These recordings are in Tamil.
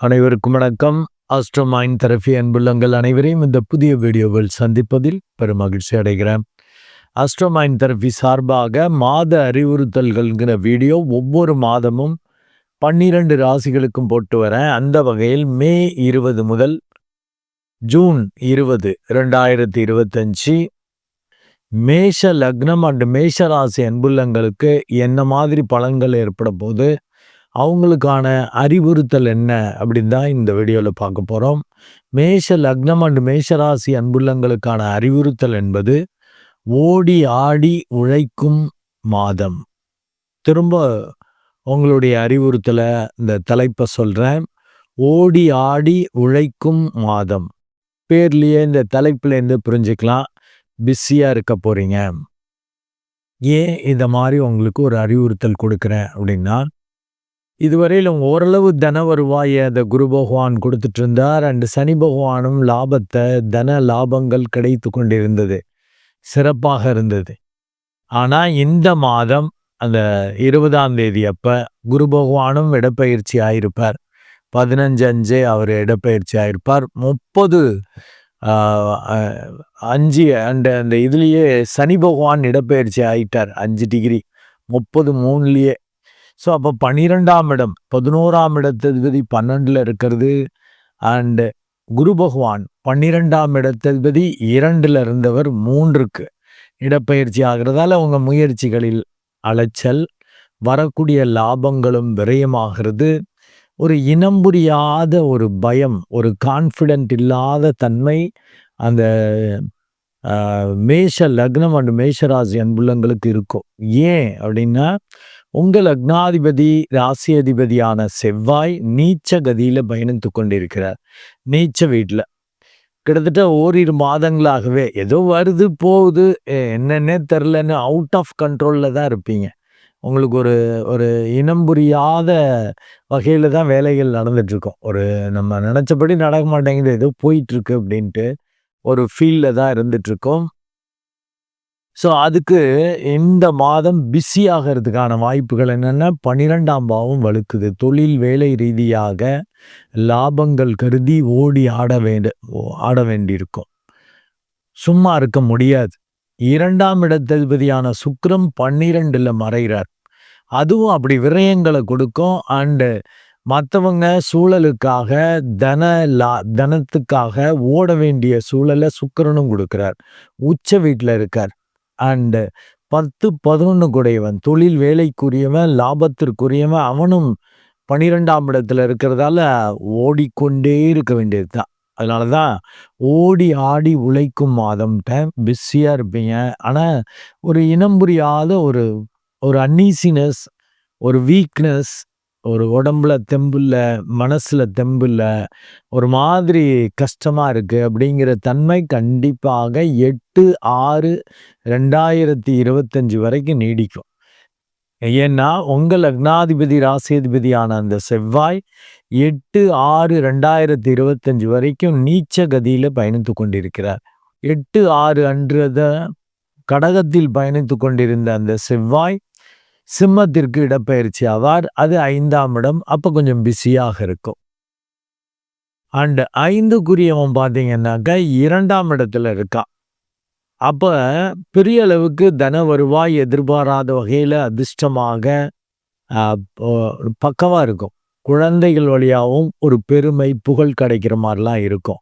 அனைவருக்கும் வணக்கம். ஆஸ்ட்ரோமைன் தெரபி அன்புள்ளங்கள் அனைவரையும் இந்த புதிய வீடியோவில் சந்திப்பதில் பெரும் மகிழ்ச்சி அடைகிறேன். ஆஸ்ட்ரோமைன் தெரபி சார்பாக மாத அறிவுறுத்தல்கள்ங்கிற வீடியோ ஒவ்வொரு மாதமும் பன்னிரண்டு ராசிகளுக்கும் போட்டு வரேன். அந்த வகையில் மே இருபது முதல் ஜூன் இருபது ரெண்டாயிரத்தி இருபத்தஞ்சி மேஷ லக்னம் அண்ட் மேஷ ராசி அன்புள்ளங்களுக்கு என்ன மாதிரி பலன்கள் ஏற்பட போது அவங்களுக்கான அறிவுறுத்தல் என்ன அப்படின்னு தான் இந்த வீடியோவில் பார்க்க போகிறோம் மேஷ லக்னம் அண்ட் மேஷராசி அன்புள்ளங்களுக்கான அறிவுறுத்தல் என்பது ஓடி ஆடி உழைக்கும் மாதம். திரும்ப உங்களுடைய அறிவுறுத்தலை இந்த தலைப்பை சொல்கிறேன் ஓடி ஆடி உழைக்கும் மாதம். பேர்லேயே இந்த தலைப்புலேருந்து புரிஞ்சுக்கலாம். பிஸியாக இருக்க போகிறீங்க ஏன் இந்த மாதிரி உங்களுக்கு ஒரு அறிவுறுத்தல் கொடுக்குறேன் அப்படின்னா இதுவரையிலும் ஓரளவு தன வருவாயை அந்த குரு பகவான் கொடுத்துட்டு இருந்தார் அண்டு சனி பகவானும் லாபத்தை தன லாபங்கள் கிடைத்து கொண்டிருந்தது. சிறப்பாக இருந்தது. ஆனால் இந்த மாதம் அந்த இருபதாம் தேதி அப்போ குரு பகவானும் இடப்பயிற்சி ஆயிருப்பார். பதினஞ்சு அஞ்சு அவர் இடப்பயிற்சி ஆயிருப்பார். முப்பது அஞ்சு அண்ட் அந்த இதுலேயே சனி பகவான் இடப்பெயர்ச்சி ஆகிட்டார் அஞ்சு டிகிரி. முப்பது மூணுலேயே. ஸோ அப்போ பன்னிரெண்டாம் இடம் பதினோராம் இடத்ததிபதி பன்னெண்டில் இருக்கிறது. அண்டு குரு பகவான் பன்னிரெண்டாம் இடத்ததிபதி இரண்டில் இருந்தவர் மூன்றுக்கு இடப்பெயர்ச்சி ஆகிறதால அவங்க முயற்சிகளில் அலைச்சல் வரக்கூடிய லாபங்களும் விரயமாகிறது. ஒரு இனம் புரியாத ஒரு பயம் ஒரு கான்ஃபிடென்ட் இல்லாத தன்மை அந்த மேஷ லக்னம் அண்ட் மேஷராசி அன்புள்ளங்களுக்கு இருக்கும். ஏன் அப்படின்னா உங்கள் லக்னாதிபதி ராசி அதிபதியான செவ்வாய் நீச்ச கதியில் பயணித்து கொண்டிருக்கிறார். நீச்ச வீட்டில் கிட்டத்தட்ட ஓரிரு மாதங்களாகவே ஏதோ வருது போகுது என்னென்னே தெரிலன்னு அவுட் ஆஃப் கண்ட்ரோலில் தான் இருப்பீங்க. உங்களுக்கு ஒரு ஒரு இனம் புரியாத வகையில் தான் வேலைகள் நடந்துட்டுருக்கோம். ஒரு நம்ம நினச்சபடி நடக்க மாட்டேங்குது ஏதோ போயிட்டுருக்கு அப்படின்ட்டு ஒரு ஃபீல்டில் தான் இருந்துகிட்ருக்கோம் ஸோ அதுக்கு இந்த மாதம் பிஸி ஆகிறதுக்கான வாய்ப்புகள் என்னென்னா பன்னிரெண்டாம் பாவம் வலுக்குது. தொழில் வேலை ரீதியாக லாபங்கள் கருதி ஓடி ஆட வேண்ட ஆட வேண்டியிருக்கும். சும்மா இருக்க முடியாது. இரண்டாம் இடத்ததிபதியான சுக்கரம் பன்னிரெண்டில் மறைகிறார். அதுவும் அப்படி விரயங்களை கொடுக்கும். அண்டு மற்றவங்க சூழலுக்காக தன லா தனத்துக்காக ஓட வேண்டிய சூழலை சுக்கரனும் கொடுக்குறார். உச்ச வீட்டில் இருக்கார். அண்டு பத்து பதினொன்று கூடையவன் தொழில் வேலைக்குரியவன் லாபத்திற்குரியவன் அவனும் பனிரெண்டாம் இடத்துல இருக்கிறதால ஓடிக்கொண்டே இருக்க வேண்டியது தான் அதனால தான் ஓடி ஆடி உழைக்கும் மாதம்ட்ட பிஸியாக இருப்பீங்க. ஆனால் ஒரு இனம் புரியாத ஒரு ஒரு அன்னீசினஸ் ஒரு வீக்னஸ் ஒரு உடம்புல தெம்பில்ல மனசில் தெம்பில்ல ஒரு மாதிரி கஷ்டமாக இருக்குது அப்படிங்கிற தன்மை கண்டிப்பாக எட்டு ஆறு ரெண்டாயிரத்தி இருபத்தஞ்சு வரைக்கும் நீடிக்கும். ஏன்னா உங்கள் லக்னாதிபதி ராசியதிபதியான அந்த செவ்வாய் எட்டு ஆறு ரெண்டாயிரத்தி இருபத்தஞ்சி வரைக்கும் நீச்ச கதியில் பயணித்து கொண்டிருக்கிறார். எட்டு ஆறு அன்றத கடகத்தில் பயணித்து கொண்டிருந்த அந்த செவ்வாய் சிம்மத்திற்கு இடப்பெயர்ச்சி ஆவார். அது ஐந்தாம் இடம். அப்போ கொஞ்சம் பிஸியாக இருக்கும். அண்ட் ஐந்துக்குரியவன் பார்த்தீங்கன்னாக்கா இரண்டாம் இடத்துல இருக்கான் அப்போ பெரிய அளவுக்கு தன வருவாய் எதிர்பாராத வகையில் அதிர்ஷ்டமாக பக்கமாக இருக்கும். குழந்தைகள் வழியாகவும் ஒரு பெருமை புகழ் கிடைக்கிற மாதிரிலாம் இருக்கும்.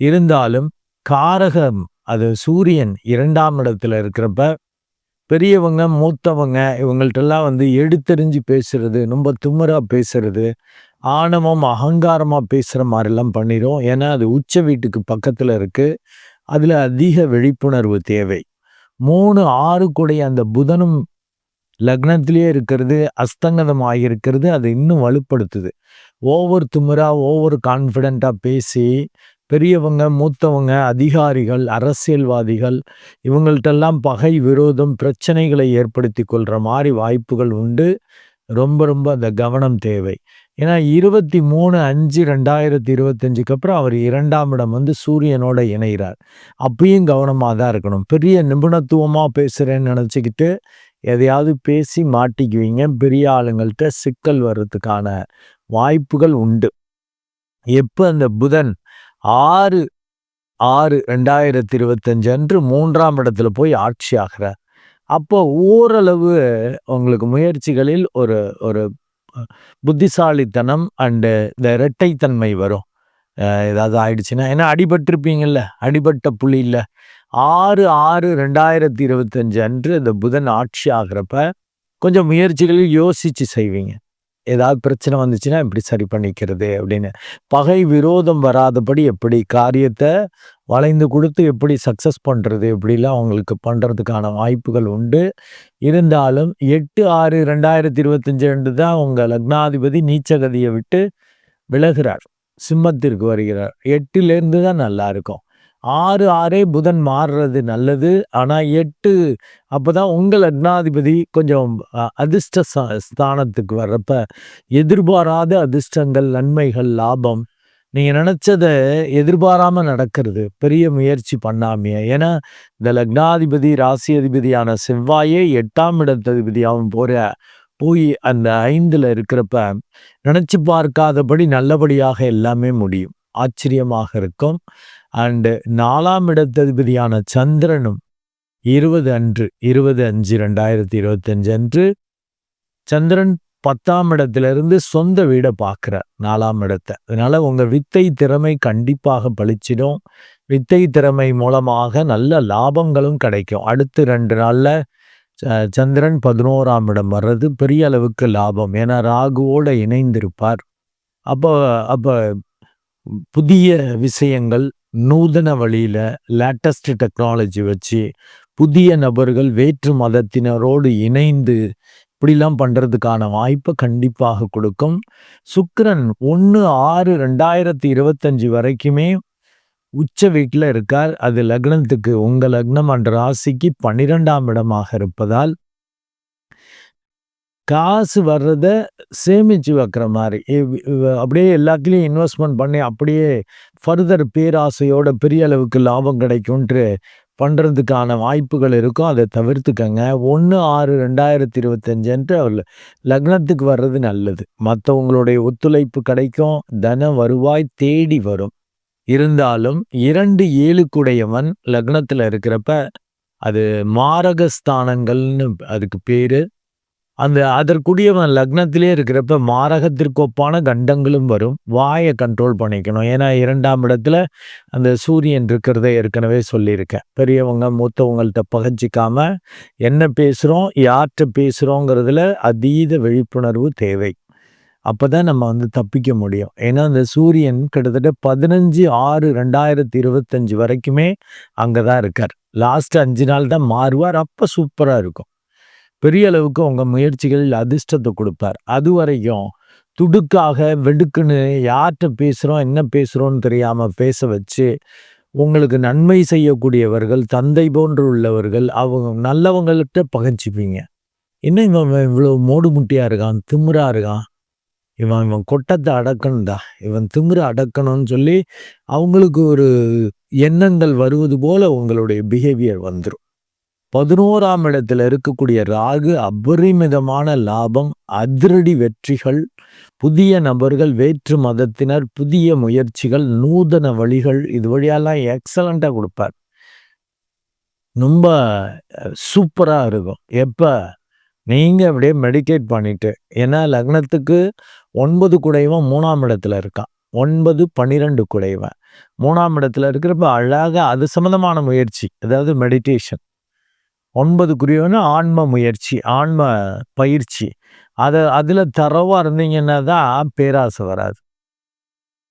இருந்தாலும் காரகம் அது சூரியன் இரண்டாம் இடத்துல இருக்கிறப்ப பெரியவங்க மூத்தவங்க இவங்கள்ட்டெல்லாம் வந்து எடுத்தறிஞ்சு பேசுறது ரொம்ப திமுறா பேசுறது ஆணவம் அகங்காரமாக பேசுகிற மாதிரிலாம் பண்ணிடும் ஏன்னா அது உச்ச வீட்டுக்கு பக்கத்தில் இருக்குது அதில் அதிக விழிப்புணர்வு தேவை. மூணு ஆறு கூடைய அந்த புதனும் லக்னத்திலேயே இருக்கிறது அஸ்தங்கதம் ஆகியிருக்கிறது அதை இன்னும் வலுப்படுத்துது. ஓவர் திமுறா ஓவர் கான்ஃபிடெண்ட்டாக பேசி பெரியவங்க மூத்தவங்க அதிகாரிகள் அரசியல்வாதிகள் இவங்கள்ட்டெல்லாம் பகை விரோதம் பிரச்சனைகளை ஏற்படுத்தி கொள்கிற மாதிரி வாய்ப்புகள் உண்டு. ரொம்ப ரொம்ப அந்த கவனம் தேவை. ஏன்னா இருபத்தி மூணு அஞ்சு ரெண்டாயிரத்தி இருபத்தஞ்சுக்கு அப்புறம் அவர் இரண்டாம் இடம் வந்து சூரியனோட இணைகிறார். அப்பயும் கவனமாக தான் இருக்கணும். பெரிய நிபுணத்துவமாக பேசுகிறேன்னு நினச்சிக்கிட்டு எதையாவது பேசி மாட்டிக்குவீங்க. பெரிய ஆளுங்கள்கிட்ட சிக்கல் வர்றதுக்கான வாய்ப்புகள் உண்டு. எப்போ அந்த புதன் ஆறு ஆறு ரெண்டாயிரத்தி இருபத்தஞ்சு அன்று மூன்றாம் இடத்துல போய் ஆட்சி ஆகிறார் அப்போ ஓரளவு உங்களுக்கு முயற்சிகளில் ஒரு ஒரு புத்திசாலித்தனம் அண்டு இந்த இரட்டைத்தன்மை வரும். ஏதாவது ஆயிடுச்சுன்னா ஏன்னா அடிபட்டிருப்பீங்கல்ல அடிபட்ட புள்ளி இல்லை. ஆறு ஆறு ரெண்டாயிரத்தி இருபத்தஞ்சு அன்று இந்த புதன் ஆட்சி ஆகிறப்ப கொஞ்சம் முயற்சிகளில் யோசித்து செய்வீங்க. ஏதாவது பிரச்சனை வந்துச்சுன்னா எப்படி சரி பண்ணிக்கிறது அப்படின்னு. பகை விரோதம் வராதபடி எப்படி காரியத்தை வளைந்து கொடுத்து எப்படி சக்ஸஸ் பண்ணுறது இப்படிலாம் அவங்களுக்கு பண்ணுறதுக்கான வாய்ப்புகள் உண்டு. இருந்தாலும் எட்டு ஆறு ரெண்டாயிரத்தி இருபத்தஞ்சு ரெண்டு தான் உங்கள் லக்னாதிபதி நீச்சகதியை விட்டு விலகிறார். சிம்மத்திற்கு வருகிறார். எட்டுலேருந்து தான் நல்லா இருக்கும். ஆறு ஆறே புதன் மாறுறது நல்லது. ஆனால் எட்டு அப்போ தான் உங்கள் லக்னாதிபதி கொஞ்சம் அதிர்ஷ்ட ஸ்தானத்துக்கு வர்றப்ப எதிர்பாராத அதிர்ஷ்டங்கள் நன்மைகள் லாபம். நீங்கள் நினச்சதை எதிர்பாராமல் நடக்கிறது. பெரிய முயற்சி பண்ணாமையே. ஏன்னா இந்த லக்னாதிபதி ராசி அதிபதியான செவ்வாயே எட்டாம் இடத்ததிபதியாகவும் போகிற போய் அந்த ஐந்தில் இருக்கிறப்ப நினச்சி பார்க்காதபடி நல்லபடியாக எல்லாமே முடியும். ஆச்சரியமாக இருக்கும். அண்டு நாலாம் இடத்ததிபதியான சந்திரனும் இருபது அன்று இருபது அஞ்சு ரெண்டாயிரத்தி இருபத்தஞ்சு அன்று சந்திரன் பத்தாம் இடத்திலிருந்து சொந்த வீடை பார்க்குற நாலாம் இடத்தை. அதனால் உங்கள் வித்தை திறமை கண்டிப்பாக பழிச்சிடும் வித்தை திறமை மூலமாக நல்ல லாபங்களும் கிடைக்கும். அடுத்து ரெண்டு நாளில் சந்திரன் பதினோராம் இடம் வர்றது பெரிய அளவுக்கு லாபம். ஏன்னா ராகுவோடு இணைந்திருப்பார். அப்போ அப்போ புதிய விஷயங்கள் நூதன வழியில் லேட்டஸ்ட் டெக்னாலஜி வச்சு புதிய நபர்கள் வேற்று மதத்தினரோடு இணைந்து இப்படிலாம் பண்ணுறதுக்கான வாய்ப்பை கண்டிப்பாக கொடுக்கும். சுக்கரன் ஒன்று ஆறு ரெண்டாயிரத்தி இருபத்தஞ்சி வரைக்குமே உச்ச வீட்டில் இருக்கார். அது லக்னத்துக்கு உங்கள் லக்னம் அன்ற ராசிக்கு பன்னிரெண்டாம் இடமாக இருப்பதால் காசு வர்றத சேமிச்சு வைக்கிற மாதிரி. அப்படியே எல்லாத்துலேயும் இன்வெஸ்ட்மெண்ட் பண்ணி அப்படியே ஃபர்தர் பேராசையோட பெரிய அளவுக்கு லாபம் கிடைக்கும்ன்ட்டு பண்ணுறதுக்கான வாய்ப்புகள் இருக்கும். அதை தவிர்த்துக்கங்க. ஒன்று ஆறு ரெண்டாயிரத்தி இருபத்தஞ்சுன்ட்டு அவர் லக்னத்துக்கு வர்றது நல்லது. மற்றவங்களுடைய ஒத்துழைப்பு கிடைக்கும். தன வருவாய் தேடி வரும். இருந்தாலும் இரண்டு ஏழுக்குடையவன் லக்னத்தில் இருக்கிறப்ப அது மாரகஸ்தானங்கள்னு அதுக்கு பேர். அந்த அதற்குரியவன் லக்னத்திலே இருக்கிறப்ப மாரகத்திற்கொப்பான கண்டங்களும் வரும். வாயை கண்ட்ரோல் பண்ணிக்கணும். ஏன்னா இரண்டாம் இடத்துல அந்த சூரியன் இருக்கிறத ஏற்கனவே சொல்லியிருக்கேன். பெரியவங்க மூத்தவங்கள்ட்ட பகச்சிக்காம என்ன பேசுகிறோம் யார்கிட்ட பேசுகிறோங்கிறதுல அதீத விழிப்புணர்வு தேவை. அப்போ தான் நம்ம வந்து தப்பிக்க முடியும். ஏன்னா அந்த சூரியன் கிட்டத்தட்ட பதினஞ்சு ஆறு ரெண்டாயிரத்தி இருபத்தஞ்சு வரைக்குமே அங்கே தான் இருக்கார். லாஸ்ட் அஞ்சு நாள் தான் மாறுவார். அப்போ சூப்பராக இருக்கும். பெரிய அளவுக்கு உங்கள் முயற்சிகளில் அதிர்ஷ்டத்தை கொடுப்பார். அது வரைக்கும் துடுக்காக வெடுக்குன்னு யார்கிட்ட பேசுகிறோம் என்ன பேசுகிறோன்னு தெரியாமல் பேச வச்சு உங்களுக்கு நன்மை செய்யக்கூடியவர்கள் தந்தை போன்று உள்ளவர்கள் அவங்க நல்லவங்கள்கிட்ட பகிர்ச்சிப்பீங்க என்ன இவன் இவ்வளோ மோடு முட்டியாக இருக்கான் திமுறா இருக்கான்? இவன் இவன் கொட்டத்தை அடக்கணும்டா. இவன் திமிர அடக்கணும்னு சொல்லி அவங்களுக்கு ஒரு எண்ணங்கள் வருவது போல் உங்களுடைய பிஹேவியர் வந்துடும் பதினோராம் இடத்துல இருக்கக்கூடிய ராகு அபரிமிதமான லாபம் அதிரடி வெற்றிகள் புதிய நபர்கள் வேற்று மதத்தினர் புதிய முயற்சிகள் நூதன வழிகள் இது வழியெல்லாம் எக்ஸலண்ட்டாக கொடுப்பார். ரொம்ப சூப்பராக இருக்கும். எப்போ? நீங்கள் அப்படியே மெடிடேட் பண்ணிட்டு ஏன்னா லக்னத்துக்கு ஒன்பது குடைவன் மூணாம் இடத்துல இருக்கான். ஒன்பது பன்னிரெண்டு குடைவன். மூணாம் இடத்துல இருக்கிறப்ப அழகாக அது சம்மந்தமான முயற்சி அதாவது மெடிடேஷன் ஒன்பது குறியோன்னு ஆன்ம முயற்சி ஆன்ம பயிற்சி. அதை அதில் தரவாக இருந்தீங்கன்னா தான் பேராசை வராது.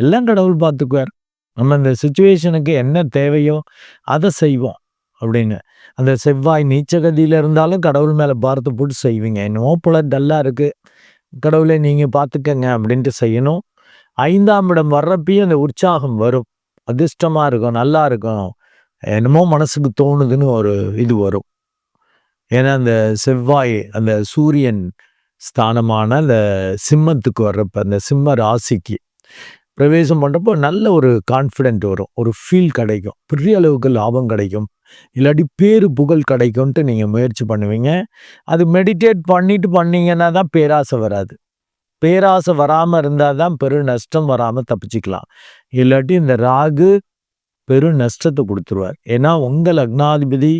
எல்லாம் கடவுள் பார்த்துக்குவார் நம்ம இந்த சுச்சுவேஷனுக்கு என்ன தேவையோ அதை செய்வோம் அப்படின்னு. அந்த செவ்வாய் நீச்சகதியில் இருந்தாலும் கடவுள் மேலே பார்த்து போட்டு செய்வீங்க. என்னமோ போல டல்லாக இருக்குது கடவுளை நீங்கள் பார்த்துக்கங்க அப்படின்ட்டு செய்யணும். ஐந்தாம் இடம் வர்றப்பையும் அந்த உற்சாகம் வரும். அதிர்ஷ்டமாக இருக்கும் நல்லா இருக்கும். என்னமோ மனசுக்கு தோணுதுன்னு ஒரு இது வரும். ஏன்னா அந்த செவ்வாய் அந்த சூரியன் ஸ்தானமான அந்த சிம்மத்துக்கு வர்றப்ப அந்த சிம்ம ராசிக்கு பிரவேசம் பண்ணுறப்போ நல்ல ஒரு கான்ஃபிடென்ட் வரும். ஒரு ஃபீல் கிடைக்கும். பெரிய அளவுக்கு லாபம் கிடைக்கும். இல்லாட்டி பேரு புகழ் கிடைக்கும்ன்ட்டு நீங்கள் முயற்சி பண்ணுவீங்க. அது மெடிடேட் பண்ணிட்டு பண்ணீங்கன்னா தான் பேராசை வராது. பேராசை வராமல் இருந்தால் தான் பெரு நஷ்டம் வராமல் தப்பிச்சிக்கலாம். இல்லாட்டி இந்த ராகு பெரும் நஷ்டத்தை கொடுத்துருவார். ஏன்னா உங்கள் லக்னாதிபதி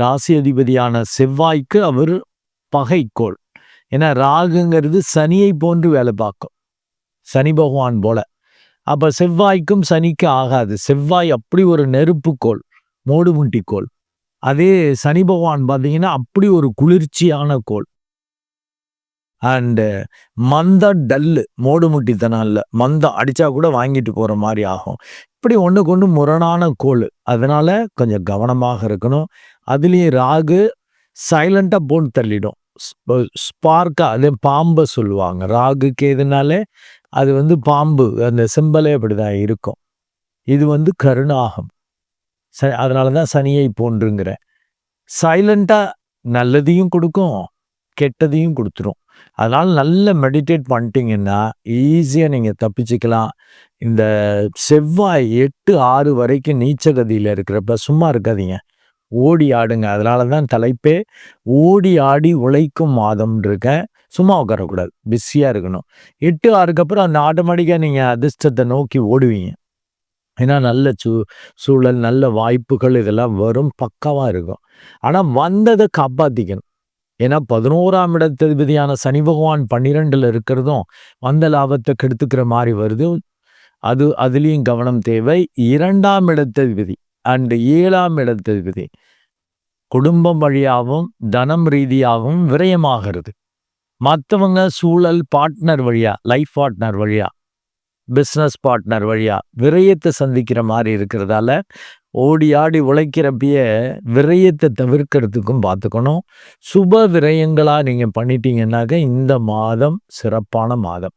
ராசி அதிபதியான செவ்வாய்க்கு அவர் பகைக்கோள். ஏன்னா ராகுங்கிறது சனியை போன்று வேலை பார்க்கும். சனி பகவான் போல. அப்போ செவ்வாய்க்கும் சனிக்கு ஆகாது. செவ்வாய் அப்படி ஒரு நெருப்புக்கோள் மோடுமுட்டி கோள் அதே சனி பகவான் பார்த்தீங்கன்னா அப்படி ஒரு குளிர்ச்சியான கோள். அண்டு மந்த டல்லு மோடுமுட்டித்தனம் இல்லை. மந்தம் அடிச்சா கூட வாங்கிட்டு போற மாதிரி ஆகும். இப்படி ஒன்றுக்கு ஒன்று முரணான கோள். அதனால கொஞ்சம் கவனமாக இருக்கணும். அதுலேயும் ராகு சைலண்டாக போட்டு தள்ளிடும். ஸ்பார்க்காக அதே பாம்பை சொல்லுவாங்க. ராகு கேதுனாலே அது வந்து பாம்பு அந்த சிம்பலே அப்படிதான் இருக்கும். இது வந்து கருணாகம். ச அதனால தான் சனியை போன்றுங்கிறேன் சைலண்ட்டாக நல்லதையும் கொடுக்கும் கெட்டதையும் கொடுத்துரும். அதனால் நல்ல மெடிடேட் பண்ணிட்டீங்கன்னா ஈஸியாக நீங்கள் தப்பிச்சுக்கலாம். இந்த செவ்வாய் எட்டு ஆறு வரைக்கும் நீச்சகதியில் இருக்கிறப்ப சும்மா இருக்காதீங்க. ஓடி ஆடுங்க. அதனால தான் தலைப்பே ஓடி ஆடி உழைக்கும் மாதம் இருக்கேன். சும்மா உட்காரக்கூடாது. பிஸியாக இருக்கணும். எட்டு ஆறுக்கு அப்புறம் அந்த ஆட்டோமேட்டிக்காக நீங்கள் அதிர்ஷ்டத்தை நோக்கி ஓடுவீங்க. ஏன்னா நல்ல சூ சூழல் நல்ல வாய்ப்புகள் இதெல்லாம் வரும். பக்கவாக இருக்கும். ஆனால் வந்ததை காப்பாற்றிக்கணும் ஏன்னா பதினோராம் இடத்ததிபதியான சனி பகவான் பன்னிரெண்டில் இருக்கிறதும் வந்த லாபத்தை கெடுத்துக்கிற மாதிரி வருது. அது அதுலேயும் கவனம் தேவை. இரண்டாம் இடத்ததிபதி அண்டு ஏழாம் இடத்ததிபதி குடும்பம் வழியாகவும் தனம் ரீதியாகவும் விரயமாகிறது. மற்றவங்க சூழல் பார்ட்னர் வழியா லைஃப் பார்ட்னர் வழியா பிஸ்னஸ் பார்ட்னர் வழியா விரயத்தை சந்திக்கிற மாதிரி இருக்கிறதால ஓடி ஆடி உழைக்கிறப்பய விரயத்தை தவிர்க்கிறதுக்கும் பார்த்துக்கணும். சுப விரயங்களாக நீங்கள் பண்ணிட்டீங்கன்னாக்க இந்த மாதம் சிறப்பான மாதம்.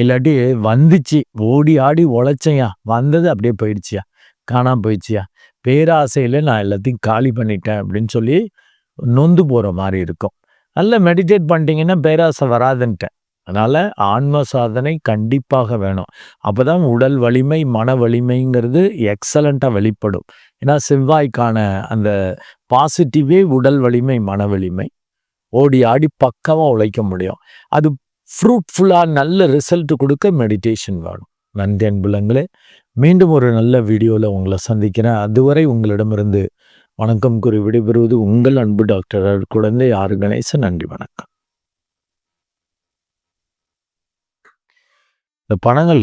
இல்லாட்டி வந்துச்சு ஓடி ஆடி உழைச்சையா வந்தது அப்படியே போயிடுச்சியா காணாம போயிடுச்சியா பேராசையில் நான் எல்லாத்தையும் காலி பண்ணிட்டேன் அப்படின்னு சொல்லி நொந்து போகிற மாதிரி இருக்கும். நல்லா மெடிடேட் பண்ணிட்டீங்கன்னா பேராசை வராதுன்ட்டேன். அதனால் ஆன்ம சாதனை கண்டிப்பாக வேணும். அப்போ தான் உடல் வலிமை மன வலிமைங்கிறது எக்ஸலண்ட்டாக வெளிப்படும். ஏன்னா செவ்வாய்க்கான அந்த பாசிட்டிவே உடல் வலிமை மன வலிமை. ஓடி ஆடி பக்கமாக உழைக்க முடியும். அது ஃப்ரூட்ஃபுல்லாக நல்ல ரிசல்ட் கொடுக்க மெடிடேஷன் வேணும். நன்றி அன்புலங்களே. மீண்டும் ஒரு நல்ல வீடியோவில் உங்களை சந்திக்கிறேன். அதுவரை உங்களிடமிருந்து வணக்கம் கூறி விடைபெறுவது உங்கள் அன்பு டாக்டர் குழந்தை ஆறு கணேசன். நன்றி வணக்கம். இந்த பணங்கள்